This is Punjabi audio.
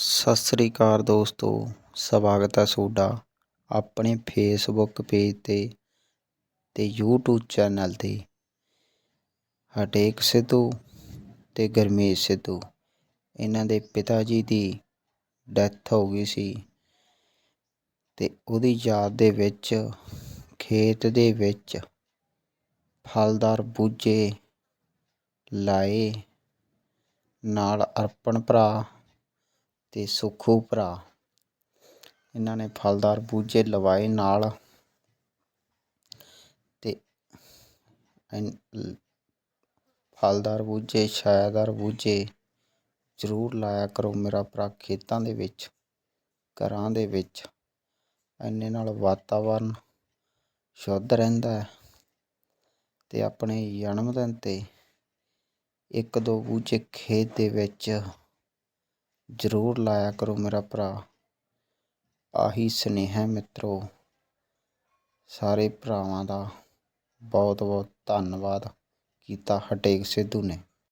ਸਤਿ ਸ੍ਰੀ ਅਕਾਲ ਦੋਸਤੋ, ਸਵਾਗਤ ਹੈ ਤੁਹਾਡਾ ਆਪਣੇ ਫੇਸਬੁੱਕ ਪੇਜ ਤੇ ਤੇ YouTube ਚੈਨਲ ਤੇ। ਹਟੇਕ ਸਿੱਧੂ ਤੇ ਗਰਮੇਸ਼ ਸਿੱਧੂ, ਇਹਨਾਂ ਦੇ ਪਿਤਾ ਜੀ ਦੀ ਡੈਥ ਹੋ ਗਈ ਸੀ ਤੇ ਉਹਦੀ ਯਾਦ ਦੇ ਵਿੱਚ ਖੇਤ ਦੇ ਵਿੱਚ ਫਲਦਾਰ ਬੂਝੇ ਲਾਏ ਨਾਲ ਅਰਪਣ ਭਰਾ ਅਤੇ ਸੁੱਖੂ ਭਰਾ। ਇਹਨਾਂ ਨੇ ਫਲਦਾਰ ਬੂਝੇ ਲਵਾਏ ਨਾਲ ਅਤੇ ਫਲਦਾਰ ਬੂਝੇ ਛਾਇਦਾਰ ਬੂਝੇ ਜ਼ਰੂਰ ਲਾਇਆ ਕਰੋ ਮੇਰਾ ਭਰਾ ਖੇਤਾਂ ਦੇ ਵਿੱਚ, ਘਰਾਂ ਦੇ ਵਿੱਚ। ਇੰਨੇ ਨਾਲ ਵਾਤਾਵਰਨ ਸ਼ੁੱਧ ਰਹਿੰਦਾ ਹੈ ਅਤੇ ਆਪਣੇ ਜਨਮ ਦਿਨ ਤੇ ਇੱਕ ਦੋ ਬੂਝੇ ਖੇਤ ਦੇ ਵਿੱਚ ਜ਼ਰੂਰ ਲਾਇਆ ਕਰੋ ਮੇਰਾ ਭਰਾ। ਆਹੀ ਸੁਨੇਹਾ ਮਿੱਤਰੋ। ਸਾਰੇ ਭਰਾਵਾਂ ਦਾ ਬਹੁਤ ਬਹੁਤ ਧੰਨਵਾਦ ਕੀਤਾ ਹਟੇਕ ਸਿੱਧੂ ਨੇ।